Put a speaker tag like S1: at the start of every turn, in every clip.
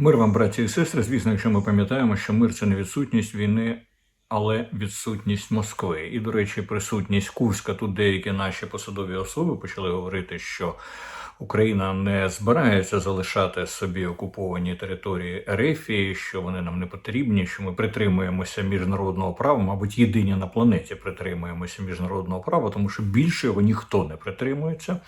S1: Мир вам, браті і сестри. Звісно, якщо ми пам'ятаємо, що мир це не відсутність війни, але відсутність Москви. І, до речі, присутність Курська. Тут деякі наші посадові особи почали говорити, що Україна не збирається залишати собі окуповані території Ерефії, що вони нам не потрібні, що ми притримуємося міжнародного права, мабуть, єдині на планеті притримуємося міжнародного права, тому що більше його ніхто не притримується.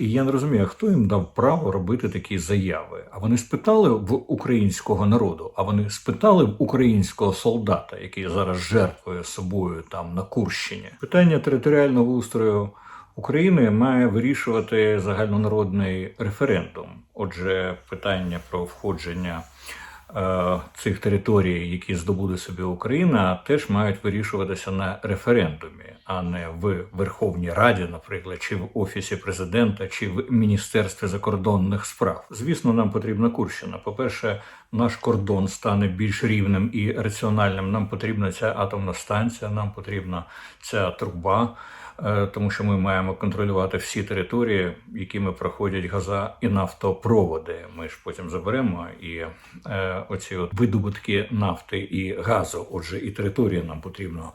S1: І я не розумію, хто їм дав право робити такі заяви. А вони спитали в українського народу, а вони спитали в українського солдата, який зараз жертвує собою там на Курщині. Питання територіального устрою України має вирішувати загальнонародний референдум. Отже, питання про входження цих територій, які здобуде собі Україна, теж мають вирішуватися на референдумі, а не в Верховній Раді, наприклад, чи в Офісі президента, чи в Міністерстві закордонних справ. Звісно, нам потрібна Курщина. По-перше, наш кордон стане більш рівним і раціональним. Нам потрібна ця атомна станція, нам потрібна ця труба. Е, Тому що ми маємо контролювати всі території, якими проходять газа і нафтопроводи. Ми ж потім заберемо і е, оці от видобутки нафти і газу. Отже, і території нам потрібно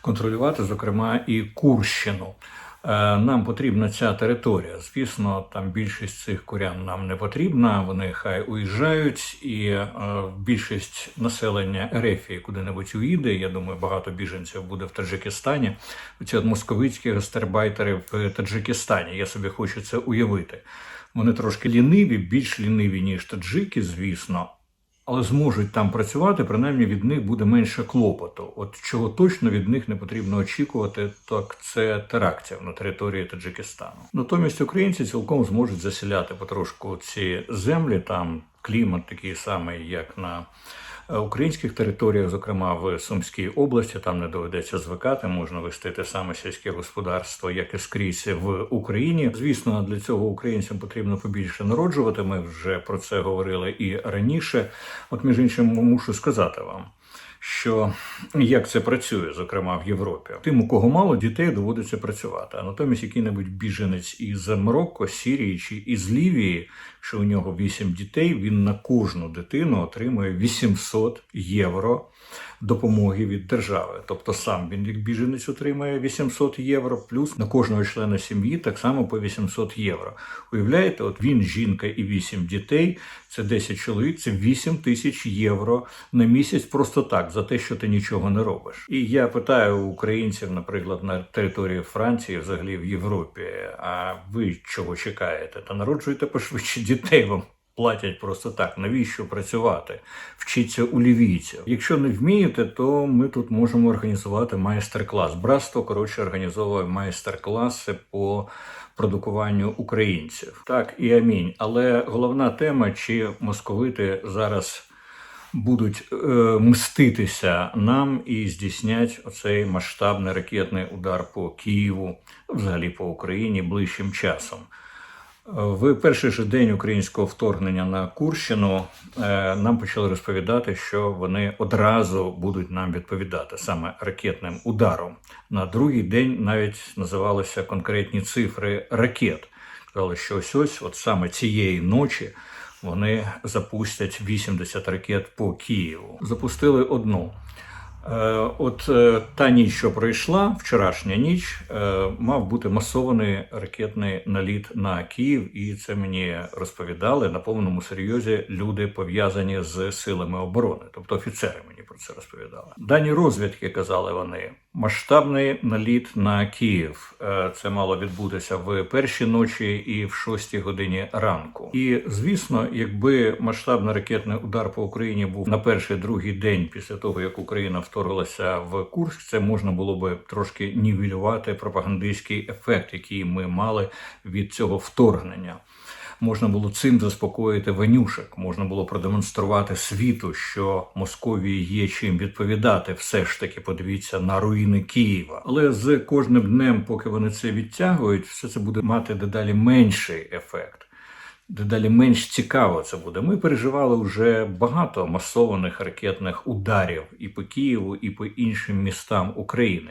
S1: контролювати, зокрема і Курщину. Е, Нам потрібна ця територія. Звісно, там більшість цих курян нам не потрібна. Вони хай уїжджають, і е, більшість населення Ерефії куди-небудь уїде. Я думаю, багато біженців буде в Таджикистані. Ці московицькі гастарбайтери в Таджикистані. Я собі хочу це уявити. Вони трошки ліниві, більш ліниві, ніж таджики, звісно, але зможуть там працювати, принаймні від них буде менше клопоту. От чого точно від них не потрібно очікувати, так це терактів на території Таджикистану. Натомість українці цілком зможуть засіляти потрошку ці землі. Там клімат такий самий, як на українських територіях, зокрема в Сумській області, там не доведеться звикати, можна вести те саме сільське господарство, як і скрізь в Україні. Звісно, для цього українцям потрібно побільше народжувати. Ми вже про це говорили і раніше. От між іншим, мушу сказати вам. Що як це працює, зокрема в Європі, тим, у кого мало дітей, доводиться працювати. А натомість який-небудь біженець із Марокко, Сірії чи із Лівії, що у нього 8 дітей, він на кожну дитину отримує 800 євро допомоги від держави. Тобто сам він як біженець отримує 800 євро, плюс на кожного члена сім'ї так само по 800 євро. Уявляєте, от він, жінка і 8 дітей, це 10 чоловік, це 8 тисяч євро на місяць просто так, за те, що ти нічого не робиш. І я питаю українців, наприклад, на території Франції, взагалі в Європі, а ви чого чекаєте? Та народжуйте пошвидше дітей вам. Платять просто так, навіщо працювати? Вчіться у лівійців. Якщо не вмієте, то ми тут можемо організувати майстер-клас. Братство коротше організовує майстер-класи по продукуванню українців. Так і амінь. Але головна тема, чи московити зараз будуть е, мститися нам і здійснять оцей масштабний ракетний удар по Києву, взагалі по Україні ближчим часом. В перший же день українського вторгнення на Курщину е, нам почали розповідати, що вони одразу будуть нам відповідати саме ракетним ударом. На другий день навіть називалися конкретні цифри ракет. Казали, що ось ось, от саме цієї ночі, вони запустять 80 ракет по Києву. Запустили одну. Е, От е, та ніч, що пройшла, вчорашня ніч, е, мав бути масований ракетний наліт на Київ, і це мені розповідали на повному серйозі люди, пов'язані з силами оборони, тобто офіцери мені про це розповідали. Дані розвідки казали вони. Масштабний наліт на Київ. Е, Це мало відбутися в першій ночі і в шостій годині ранку. І звісно, якби масштабний ракетний удар по Україні був на перший другий день після того, як Україна вторглася в Курськ, це можна було би трошки нівелювати пропагандистський ефект, який ми мали від цього вторгнення. Можна було цим заспокоїти ванюшек, можна було продемонструвати світу, що Московії є чим відповідати. Все ж таки, подивіться на руїни Києва. Але з кожним днем, поки вони це відтягують, все це буде мати дедалі менший ефект. Дедалі менш цікаво це буде. Ми переживали вже багато масованих ракетних ударів і по Києву, і по іншим містам України.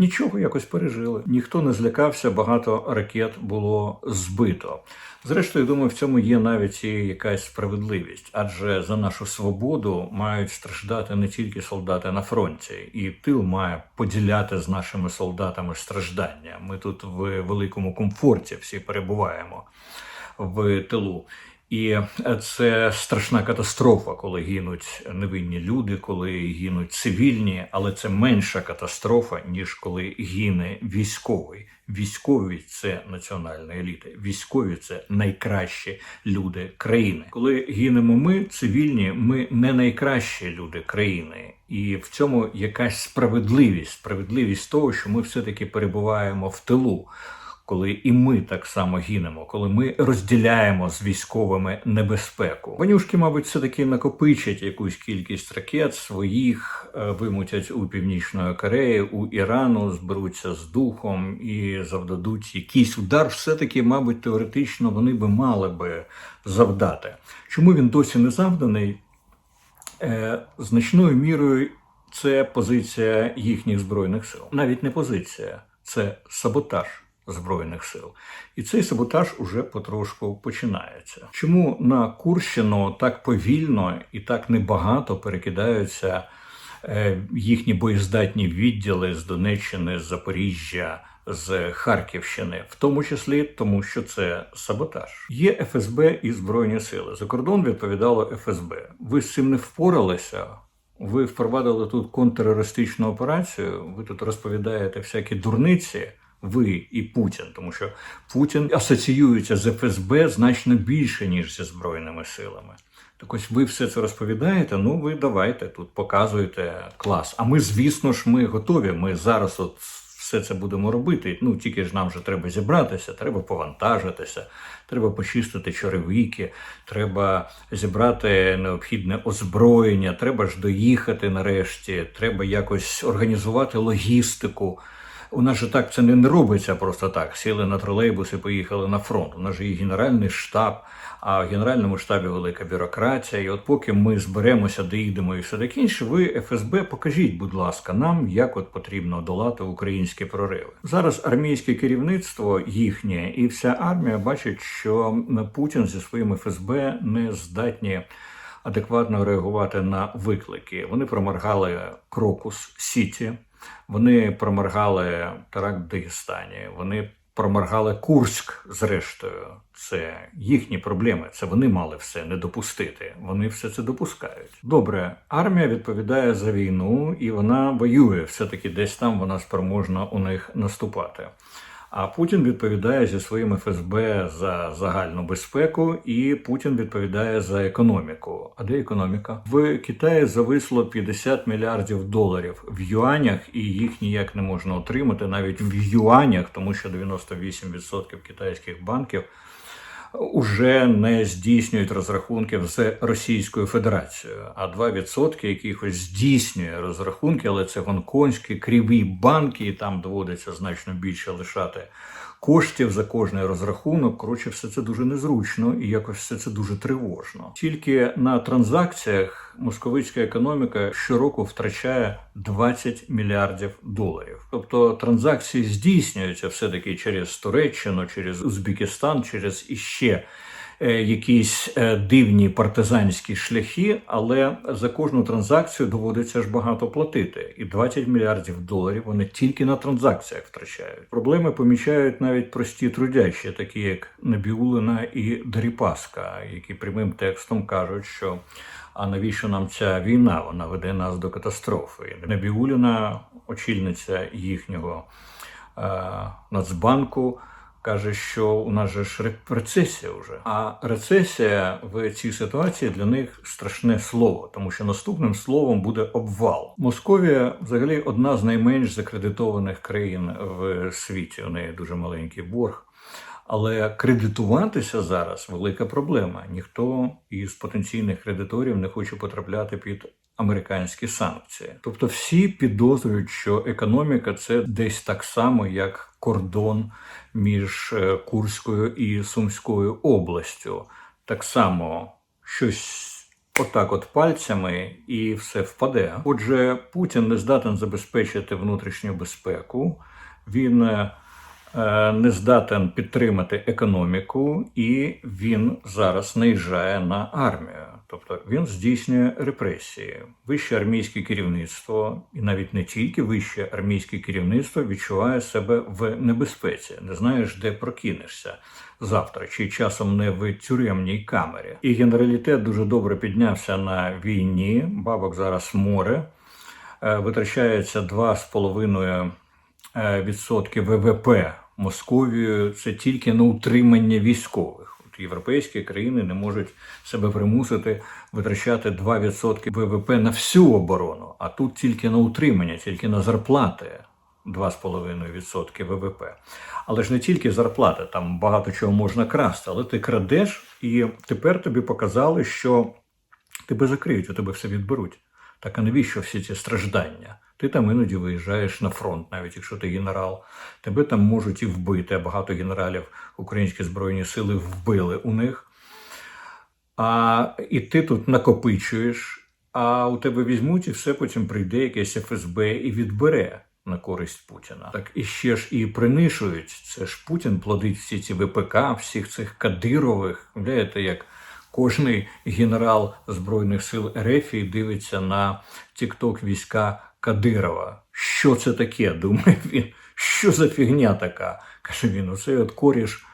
S1: Нічого якось пережили. Ніхто не злякався, багато ракет було збито. Зрештою, думаю, в цьому є навіть і якась справедливість, адже за нашу свободу мають страждати не тільки солдати на фронті, і тил має поділяти з нашими солдатами страждання. Ми тут в великому комфорті всі перебуваємо в тилу. І це страшна катастрофа, коли гинуть невинні люди, коли гинуть цивільні, але це менша катастрофа, ніж коли гине військовий. Військові це національна еліта. Військові це найкращі люди країни. Коли гинемо ми, цивільні, ми не найкращі люди країни, і в цьому якась справедливість, справедливість того, що ми все таки перебуваємо в тилу коли і ми так само гинемо, коли ми розділяємо з військовими небезпеку. Ванюшки, мабуть, все таки накопичать якусь кількість ракет своїх, е, вимутять у північної Кореї, у Ірану, зберуться з духом і завдадуть якийсь удар. Все таки, мабуть, теоретично вони би мали би завдати. Чому він досі не завданий? Е, значною мірою це позиція їхніх збройних сил, навіть не позиція, це саботаж. Збройних сил, і цей саботаж уже потрошку починається. Чому на Курщину так повільно і так небагато перекидаються е, їхні боєздатні відділи з Донеччини, з Запоріжжя, з Харківщини, в тому числі тому, що це саботаж. Є ФСБ і Збройні сили. За кордон відповідало ФСБ. Ви з цим не впоралися. Ви впровадили тут контртерористичну операцію. Ви тут розповідаєте всякі дурниці ви і Путін, тому що Путін асоціюється з ФСБ значно більше ніж зі збройними силами. Так ось ви все це розповідаєте. Ну ви давайте тут показуєте клас. А ми, звісно ж, ми готові. Ми зараз от все це будемо робити. Ну тільки ж нам вже треба зібратися, треба повантажитися, треба почистити черевики, треба зібрати необхідне озброєння, треба ж доїхати нарешті, треба якось організувати логістику. У нас же так це не робиться просто так. Сіли на тролейбус і поїхали на фронт. У нас же є генеральний штаб, а в генеральному штабі велика бюрократія. І от поки ми зберемося, доїдемо і все таке інше, ви ФСБ покажіть, будь ласка, нам як от потрібно долати українські прориви. Зараз армійське керівництво їхнє і вся армія бачить, що Путін зі своїм ФСБ не здатні. Адекватно реагувати на виклики. Вони проморгали Крокус Сіті, вони проморгали теракт в Дагестані, вони проморгали Курськ, зрештою. Це їхні проблеми. Це вони мали все не допустити. Вони все це допускають. Добре, армія відповідає за війну і вона воює. Все таки десь там вона спроможна у них наступати. А Путін відповідає зі своїм ФСБ за загальну безпеку, і Путін відповідає за економіку. А де економіка? В Китаї зависло 50 мільярдів доларів в юанях, і їх ніяк не можна отримати навіть в юанях, тому що 98% китайських банків уже не здійснюють розрахунків з Російською Федерацією, а 2% якихось здійснює розрахунки, але це гонконгські криві банки, і там доводиться значно більше лишати коштів за кожний розрахунок. Коротше, все це дуже незручно і якось все це дуже тривожно. Тільки на транзакціях московицька економіка щороку втрачає 20 мільярдів доларів. Тобто транзакції здійснюються все таки через Туреччину, через Узбекистан, через іще якісь е, дивні партизанські шляхи, але за кожну транзакцію доводиться ж багато платити. І 20 мільярдів доларів вони тільки на транзакціях втрачають. Проблеми помічають навіть прості трудящі, такі як Набіулина і Дріпаска, які прямим текстом кажуть, що. А навіщо нам ця війна? Вона веде нас до катастрофи. Набіуліна, очільниця їхнього е, Нацбанку, каже, що у нас же ж рецесія вже. А рецесія в цій ситуації для них страшне слово, тому що наступним словом буде обвал. Московія взагалі одна з найменш закредитованих країн в світі. У неї дуже маленький борг. Але кредитуватися зараз велика проблема. Ніхто із потенційних кредиторів не хоче потрапляти під американські санкції. Тобто, всі підозрюють, що економіка це десь так само, як кордон між е, Курською і Сумською областю. Так само щось отак от пальцями і все впаде. Отже, Путін не здатен забезпечити внутрішню безпеку. Він е, не здатен підтримати економіку, і він зараз наїжджає на армію. Тобто він здійснює репресії. Вище армійське керівництво, і навіть не тільки вище армійське керівництво відчуває себе в небезпеці. Не знаєш, де прокинешся завтра, чи часом не в тюремній камері. І генералітет дуже добре піднявся на війні. Бабок зараз море. Е, Витрачається 2,5% е, відсотки ВВП Московією. Це тільки на утримання військових. От європейські країни не можуть себе примусити витрачати 2% ВВП на всю оборону, а тут тільки на утримання, тільки на зарплати. 2,5% ВВП. Але ж не тільки зарплата, там багато чого можна красти, але ти крадеш, і тепер тобі показали, що тебе закриють, у тебе все відберуть. Так а навіщо всі ці страждання? Ти там іноді виїжджаєш на фронт, навіть якщо ти генерал. Тебе там можуть і вбити. Багато генералів українські збройні сили вбили у них. А, і ти тут накопичуєш, а у тебе візьмуть і все потім прийде якесь ФСБ і відбере на користь Путіна. Так і ще ж і принишують. Це ж Путін плодить всі ці ВПК, всіх цих Кадирових. Уявляєте, як кожний генерал Збройних сил РФ дивиться на тікток війська Кадирова. Що це таке? Думає він. Що за фігня така? Каже він, оцей от коріш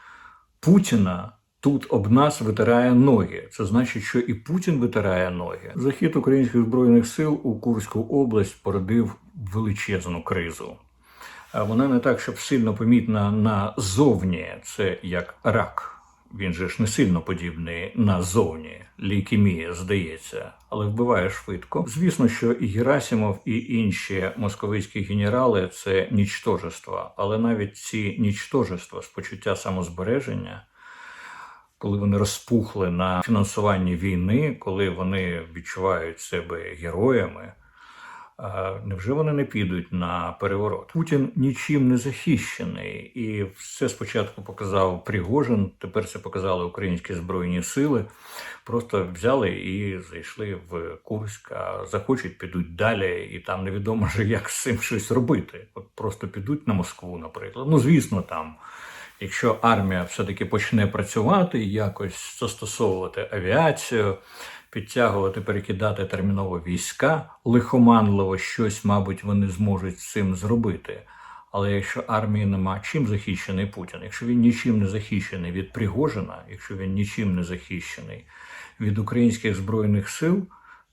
S1: Путіна тут об нас витирає ноги. Це значить, що і Путін витирає ноги. Захід українських збройних сил у Курську область породив величезну кризу. Вона не так, щоб сильно помітна назовні, це як рак. Він же ж не сильно подібний назовні. Лейкемія, здається, але вбиває швидко. Звісно, що і Герасимов, і інші московицькі генерали це нічтожества, але навіть ці нічтожества з почуття самозбереження коли вони розпухли на фінансуванні війни, коли вони відчувають себе героями, невже вони не підуть на переворот? Путін нічим не захищений, і все спочатку показав Пригожин, тепер це показали українські збройні сили. Просто взяли і зайшли в Курськ, а захочуть, підуть далі, і там невідомо вже як з цим щось робити. От просто підуть на Москву, наприклад. Ну звісно, там якщо армія все-таки почне працювати, якось застосовувати авіацію, підтягувати, перекидати терміново війська, лихоманливо щось, мабуть, вони зможуть з цим зробити. Але якщо армії нема чим захищений Путін, якщо він нічим не захищений від Пригожина, якщо він нічим не захищений від українських збройних сил,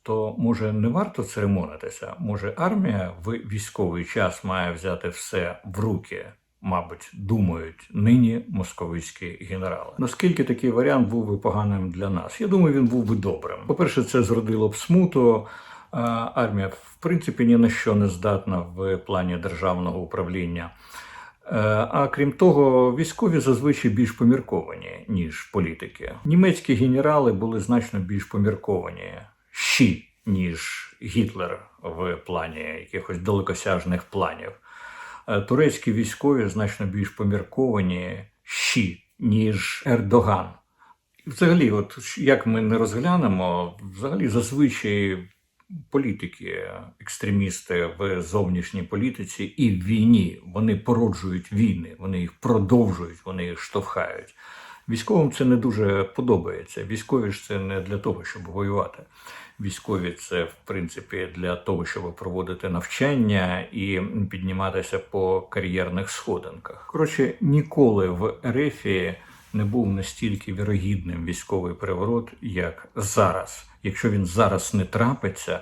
S1: то може не варто церемонитися. Може, армія в військовий час має взяти все в руки мабуть, думають нині московицькі генерали. Наскільки такий варіант був би поганим для нас? Я думаю, він був би добрим. По-перше, це зродило б смуту. Армія, в принципі, ні на що не здатна в плані державного управління. Е, а крім того, військові зазвичай більш помірковані, ніж політики. Німецькі генерали були значно більш помірковані щі, ніж Гітлер в плані якихось далекосяжних планів. Е, турецькі військові значно більш помірковані щі, ніж Ердоган. Взагалі, от як ми не розглянемо, взагалі зазвичай політики, екстремісти в зовнішній політиці і в війні вони породжують війни, вони їх продовжують, вони їх штовхають. Військовим це не дуже подобається. Військові ж це не для того, щоб воювати військові це в принципі для того, щоб проводити навчання і підніматися по кар'єрних сходинках. Коротше, ніколи в Ерефії не був настільки вірогідним військовий переворот, як зараз. Якщо він зараз не трапиться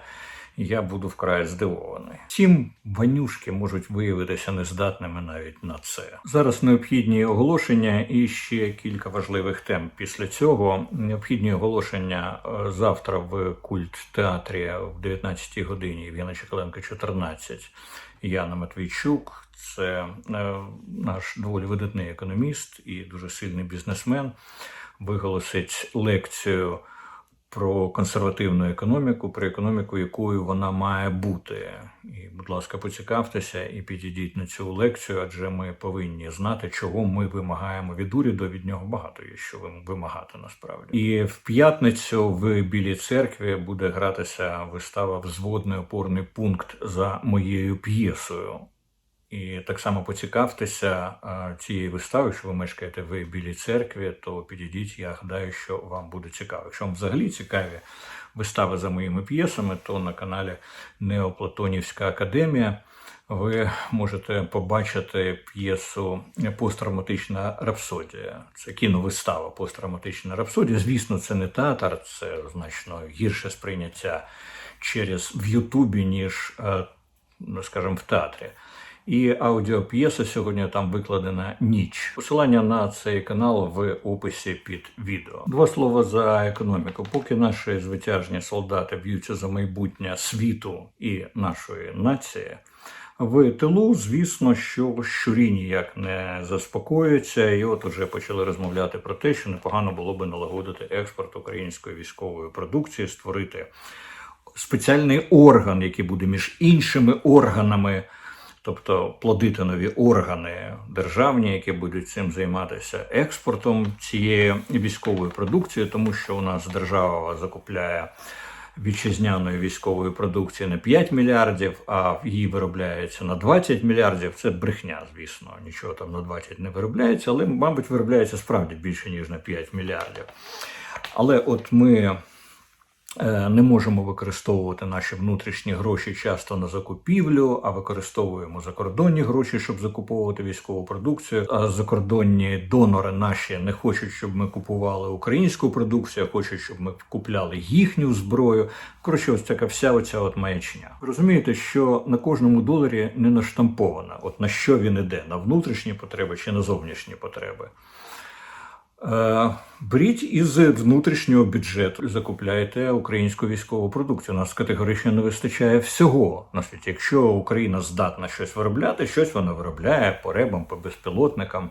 S1: я буду вкрай здивований. Втім, ванюшки можуть виявитися нездатними навіть на це. Зараз необхідні оголошення і ще кілька важливих тем. Після цього необхідні оголошення е, завтра в культ театрі в 19 годині Євгена Чекаленка, 14. Яна Матвійчук, це е, наш доволі видатний економіст і дуже сильний бізнесмен. Виголосить лекцію про консервативну економіку, про економіку, якою вона має бути. І, будь ласка, поцікавтеся і підійдіть на цю лекцію, адже ми повинні знати, чого ми вимагаємо від уряду. Від нього багато є що вим- вимагати насправді. І в п'ятницю в Білій церкві буде гратися вистава Взводний опорний пункт за моєю п'єсою. І так само поцікавтеся цієї вистави, якщо ви мешкаєте в Білій церкві, то підійдіть, я гадаю, що вам буде цікаво. Якщо вам взагалі цікаві вистави за моїми п'єсами, то на каналі Неоплатонівська академія ви можете побачити п'єсу Посттравматична рапсодія. Це кіновистава Посттравматична рапсодія. Звісно, це не театр, це значно гірше сприйняття через в Ютубі, ніж, е, ну, скажімо, в театрі. І аудіоп'єса сьогодні там викладена ніч. Посилання на цей канал в описі під відео. Два слова за економіку. Поки наші звитяжні солдати б'ються за майбутнє світу і нашої нації. В тилу, звісно, що щурі ніяк не заспокоюються, і от уже почали розмовляти про те, що непогано було би налагодити експорт української військової продукції, створити спеціальний орган, який буде між іншими органами, тобто плодити нові органи державні, які будуть цим займатися експортом цієї військової продукції, тому що у нас держава закупляє. Вітчизняної військової продукції на 5 мільярдів, а її виробляється на 20 мільярдів. Це брехня, звісно. Нічого там на 20 не виробляється, але, мабуть, виробляється справді більше, ніж на 5 мільярдів. Але от ми не можемо використовувати наші внутрішні гроші часто на закупівлю, а використовуємо закордонні гроші, щоб закуповувати військову продукцію. А закордонні донори наші не хочуть, щоб ми купували українську продукцію, а хочуть, щоб ми купляли їхню зброю. Коротше, ось така вся оця от маячня. Розумієте, що на кожному доларі не наштампована. От на що він іде? На внутрішні потреби чи на зовнішні потреби. Е, Беріть із внутрішнього бюджету, закупляйте українську військову продукцію. У нас категорично не вистачає всього на світі. Якщо Україна здатна щось виробляти, щось вона виробляє по ребам, по безпілотникам,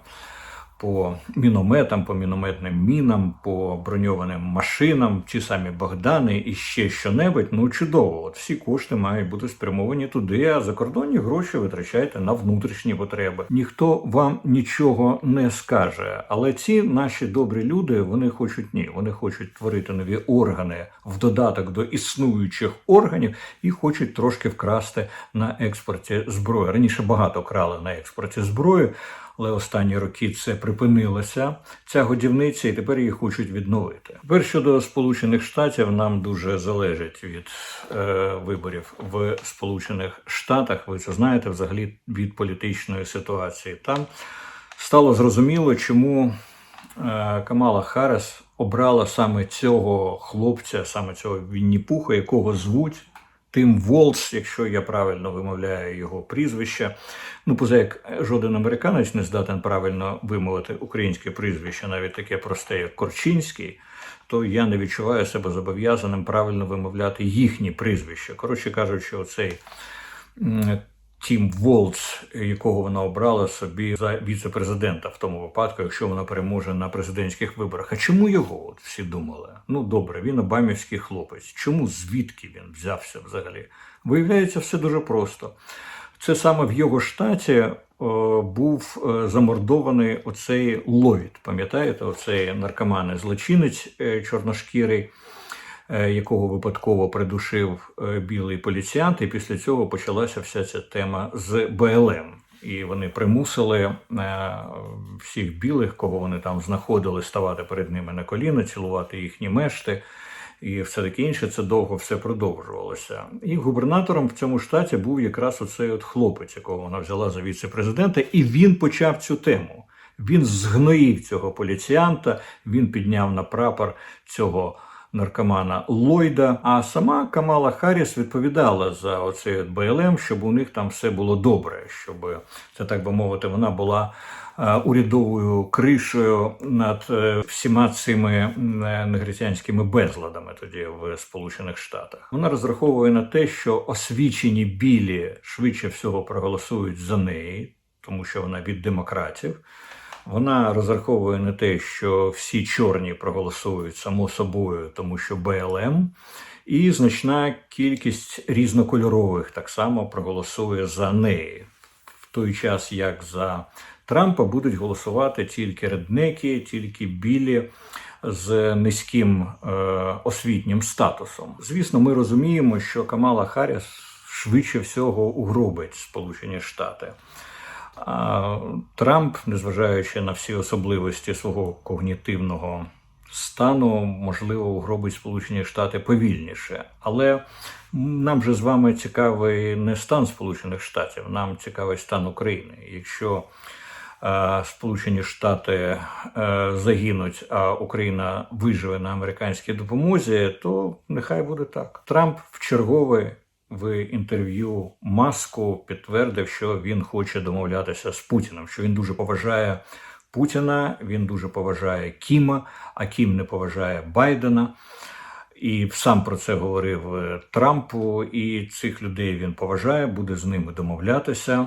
S1: по мінометам, по мінометним мінам, по броньованим машинам, ті самі Богдани і ще що-небудь. Ну чудово. От всі кошти мають бути спрямовані туди, а закордонні гроші витрачайте на внутрішні потреби. Ніхто вам нічого не скаже. Але ці наші добрі люди вони хочуть ні. Вони хочуть творити нові органи в додаток до існуючих органів і хочуть трошки вкрасти на експорті зброї. Раніше багато крали на експорті зброї. Але останні роки це припинилося, ця годівниця, і тепер її хочуть відновити. Тепер щодо Сполучених Штатів, нам дуже залежить від е, виборів в Сполучених Штатах. Ви це знаєте взагалі від політичної ситуації. Там стало зрозуміло, чому е, Камала Харрес обрала саме цього хлопця, саме цього Вінні-Пуха, якого звуть Тим Волс, якщо я правильно вимовляю його прізвище. Ну, поза як жоден американець не здатен правильно вимовити українське прізвище, навіть таке просте, як Корчинський, то я не відчуваю себе зобов'язаним правильно вимовляти їхні прізвища. Коротше кажучи, оцей Тім Волц, якого вона обрала собі за віце-президента в тому випадку, якщо вона переможе на президентських виборах. А чому його от всі думали? Ну добре, він обамівський хлопець. Чому звідки він взявся взагалі? Виявляється, все дуже просто. Це саме в його штаті е, був е, замордований оцей Ллойд. Пам'ятаєте, оцей наркоманний злочинець е, чорношкірий, якого випадково придушив е, білий поліціянт, і після цього почалася вся ця тема з БЛМ. І вони примусили е, всіх білих, кого вони там знаходили, ставати перед ними на коліна, цілувати їхні мешти. І все таке інше, це довго все продовжувалося. І губернатором в цьому штаті був якраз оцей от хлопець, якого вона взяла за віце-президента, і він почав цю тему. Він згноїв цього поліціянта, він підняв на прапор цього наркомана Ллойда. А сама Камала Харріс відповідала за оцей БЛМ, щоб у них там все було добре, щоб це так би мовити, вона була е, урядовою кришею над е, всіма цими е, негритянськими безладами тоді в Сполучених Штатах. Вона розраховує на те, що освічені білі швидше всього проголосують за неї, тому що вона від демократів. Вона розраховує на те, що всі чорні проголосують само собою, тому що БЛМ, і значна кількість різнокольорових так само проголосує за неї. В той час, як за Трампа будуть голосувати тільки реднеки, тільки білі з низьким е, освітнім статусом. Звісно, ми розуміємо, що Камала Харріс швидше всього угробить Сполучені Штати. А Трамп, незважаючи на всі особливості свого когнітивного стану, можливо, угробить Сполучені Штати повільніше. Але нам же з вами цікавий не стан Сполучених Штатів, нам цікавий стан України. Якщо е, Сполучені Штати е, загинуть, а Україна виживе на американській допомозі, то нехай буде так. Трамп в чергове в інтерв'ю Маску підтвердив, що він хоче домовлятися з Путіним, що він дуже поважає Путіна, він дуже поважає Кіма, а Кім не поважає Байдена. І сам про це говорив е, Трампу, і цих людей він поважає, буде з ними домовлятися,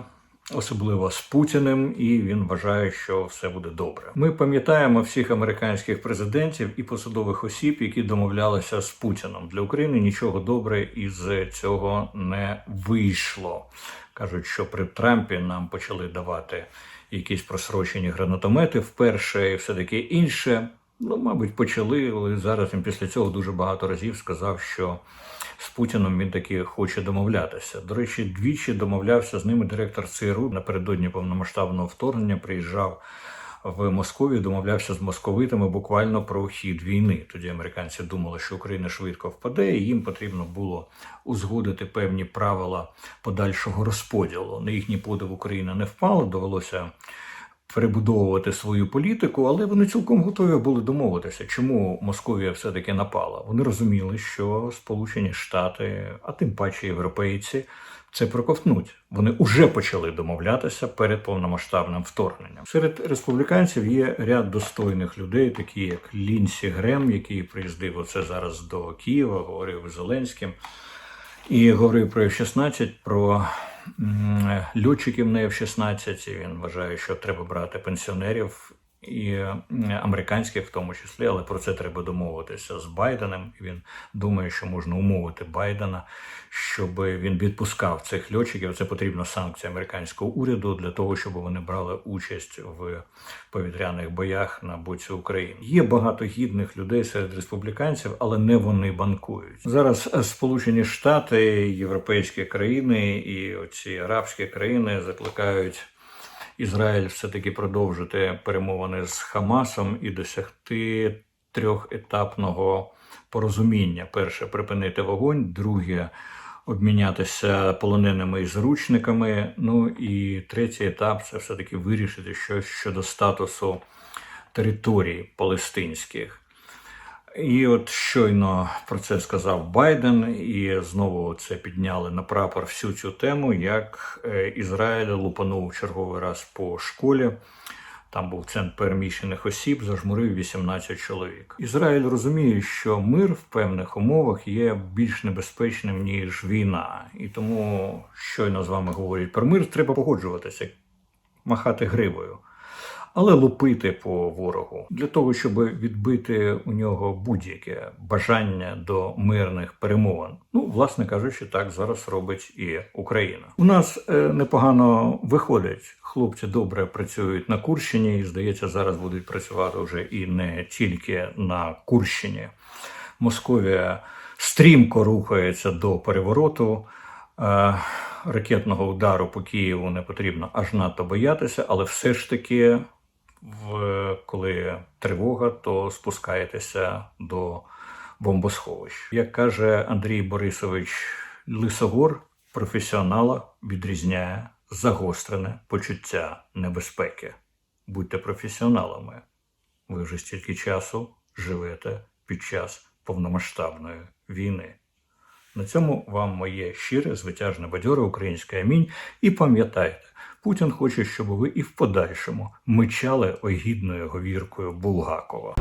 S1: особливо з Путіним, і він вважає, що все буде добре. Ми пам'ятаємо всіх американських президентів і посадових осіб, які домовлялися з Путіном. Для України нічого добре із цього не вийшло. Кажуть, що при Трампі нам почали давати якісь просрочені гранатомети вперше, і все таке інше. Ну, мабуть, почали, але зараз він після цього дуже багато разів сказав, що з Путіном він таки хоче домовлятися. До речі, двічі домовлявся з ними директор ЦРУ напередодні повномасштабного вторгнення. Приїжджав в Московію, домовлявся з московитами буквально про хід війни. Тоді американці думали, що Україна швидко впаде, і їм потрібно було узгодити певні правила подальшого розподілу. На їхній подив Україна не впала, довелося перебудовувати свою політику, але вони цілком готові були домовитися, чому Московія все-таки напала. Вони розуміли, що Сполучені Штати, а тим паче європейці, це проковтнуть. Вони вже почали домовлятися перед повномасштабним вторгненням. Серед республіканців є ряд достойних людей, такі як Лінсі Грем, який приїздив оце зараз до Києва, говорив з Зеленським. І говорив про F-16, про льотчиків не F-16. І Він вважає, що треба брати пенсіонерів і американських в тому числі, але про це треба домовитися з Байденом. Він думає, що можна умовити Байдена, щоб він відпускав цих льотчиків. Це потрібна санкція американського уряду для того, щоб вони брали участь в повітряних боях на боці України. Є багато гідних людей серед республіканців, але не вони банкують. Зараз е, Сполучені Штати, європейські країни і оці арабські країни закликають. Ізраїль все-таки продовжити перемовини з Хамасом і досягти трьохетапного порозуміння: перше припинити вогонь, друге обмінятися полоненими і заручниками. Ну і третій етап це все-таки вирішити щось щодо статусу територій палестинських. І от щойно про це сказав Байден, і знову це підняли на прапор всю цю тему, як е, Ізраїль лупанув черговий раз по школі. Там був центр переміщених осіб, зажмурив 18 чоловік. Ізраїль розуміє, що мир в певних умовах є більш небезпечним ніж війна, і тому щойно з вами говорять про мир, треба погоджуватися, махати гривою але лупити по ворогу для того, щоб відбити у нього будь-яке бажання до мирних перемовин. Ну, власне кажучи, так зараз робить і Україна. У нас е, непогано виходить. Хлопці добре працюють на Курщині, і здається, зараз будуть працювати вже і не тільки на Курщині. Московія стрімко рухається до перевороту. Е, Ракетного удару по Києву не потрібно аж надто боятися, але все ж таки в коли тривога, то спускаєтеся до бомбосховищ. Як каже Андрій Борисович Лисогор, професіонала відрізняє загострене почуття небезпеки. Будьте професіоналами. Ви вже стільки часу живете під час повномасштабної війни. На цьому вам моє щире, звитяжне бадьоре українське амінь. І пам'ятайте, Путін хоче, щоб ви і в подальшому мичали огідною говіркою Булгакова.